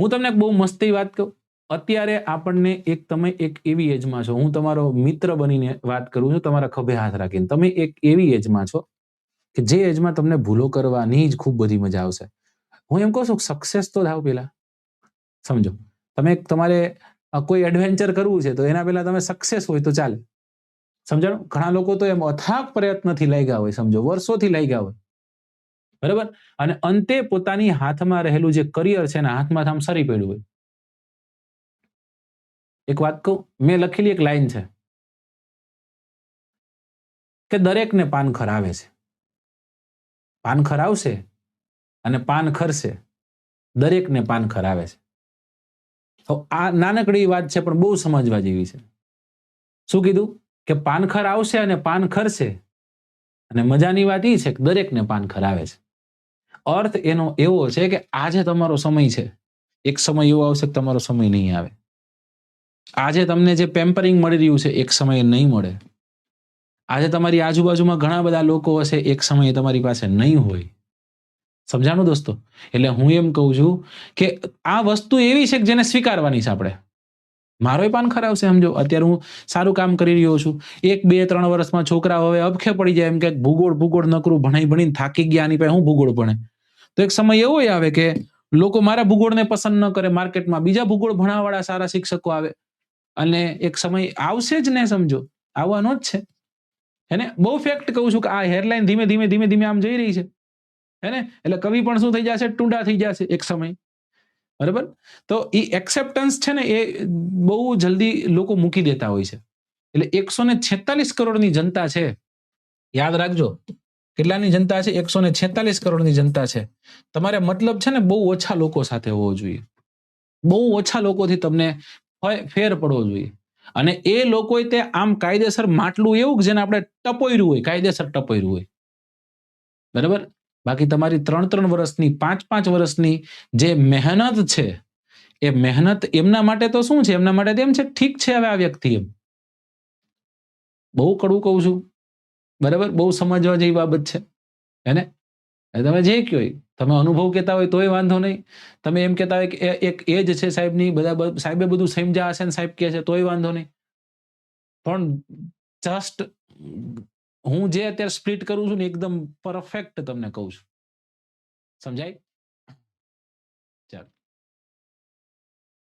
હું તમને બહુ મસ્તી વાત કહું. અત્યારે આપણને એક તમે એક એવી એજમાં છો. હું તમારો મિત્ર બનીને વાત કરું છું, તમારા ખભે હાથ રાખીને. તમે એક એવી એજમાં છો કે જે એજમાં તમને ભૂલો કરવાની જ ખૂબ બધી મજા આવશે. હું એમ કહું છું સક્સેસ તો થાવ પેલા સમજો? તમે તમારે કોઈ એડવેન્ચર કરવું છે તો એના પહેલા તમે સક્સેસ હોય તો ચાલે. સમજાણું? ઘણા લોકો તો એમ અથાગ પ્રયત્નથી લાગ્યા હોય, સમજો? વર્ષોથી લાગ્યા હોય. બરાબર? અને અંતે પોતાની હાથમાં રહેલું જે કરિયર છે એના હાથમાં આમ સરી પડ્યું હોય. એક વાત કહું, મેં લખેલી એક લાઈન છે. કે દરેકને પાન ખરાવે છે. પાન ખરાવશે અને પાન ખરશે. દરેકને પાન ખરાવે છે. તો આ નાનકડી વાત છે, પણ બહુ સમજવા જેવી છે. શું કીધું? કે પાનખર આવશે અને પાન ખરશે. અને મજાની વાત એ છે કે દરેકને પાન ખરાવે છે. અર્થ એનો એવો છે કે આજે તમારો સમય છે. એક સમય એવો આવશે કે તમારો સમય નહીં આવે. આજે તમને જે પેમ્પરિંગ મળી રહ્યું છે, એક સમયે નહીં મળે. આજે તમારી આજુબાજુમાં ઘણા બધા લોકો હશે, એક સમયે તમારી પાસે નહીં હોય. સમજાણું દોસ્તો? એટલે હું એમ કહું છું કે આ વસ્તુ એવી છે કે જેને સ્વીકારવાની છે આપણે. મારોય ખરાબ છે, સમજો? અત્યારે હું સારું કામ કરી રહ્યો છું. એક, બે, ત્રણ વર્ષમાં છોકરા હવે અબખે પડી જાય એમ કે ભૂગોળ ભૂગોળ નકરું ભણાઈ ભણીને થાકી ગયા આની પાસે હું ભૂગોળ ભણે? તો એક સમય એવો આવે કે લોકો મારા ભૂગોળને પસંદ ન કરે માર્કેટમાં. બીજા ભૂગોળ ભણાવવાળા સારા શિક્ષકો આવે. અને એક સમય આવશે જ ને સમજો, આવવાનો જ છે. હેને? બહુ ફેક્ટ કહું છું કે આ હેરલાઇન ધીમે ધીમે ધીમે ધીમે આમ જઈ રહી છે. હેને? એટલે કવિ પણ શું થઈ જશે? ટૂંડા થઈ જશે એક સમય. બરાબર? તો એ એક્સેપ્ટન્સ છે ને એ બહુ જલ્દી લોકો મૂકી દેતા હોય છે. એટલે એકસો ને છેતાલીસ કરોડની જનતા છે. યાદ રાખજો. કેટલાની જનતા છે? એકસો ને છેતાલીસ કરોડની જનતા છે. તમારે મતલબ છે ને બહુ ઓછા લોકો સાથે હોવો જોઈએ. બહુ ઓછા લોકોથી તમને ફેર પડવો જોઈએ. અને એ લોકોએ તે આમ કાયદેસર માટલું એવું જેને આપણે ટપોર્યું હોય, કાયદેસર ટપોર્યું હોય. બરાબર? બાકી તમારી ત્રણ ત્રણ વર્ષની, પાંચ પાંચ વર્ષની જે મહેનત છે, એ મહેનત એમના માટે તો શું છે? એમના માટે એમ છે ઠીક છે હવે આ વ્યક્તિ એમ. બહુ કડવું કહું છું. બરાબર? બહુ સમજવા જેવી બાબત છે. એને તમે જે કહો તમે અનુભવ કહેતા હોય તોય વાંધો નહીં. તમે એમ કહેતા હોય કે એક એજ છે સાહેબની, બધા સાહેબે બધું સમજ્યા હશે ને સાહેબ કહે છે, તોય વાંધો નહીં. પણ જસ્ટ હું જે અત્યારે સ્પ્લિટ કરું છું ને એકદમ પરફેક્ટ તમને કહું છું. સમજાય?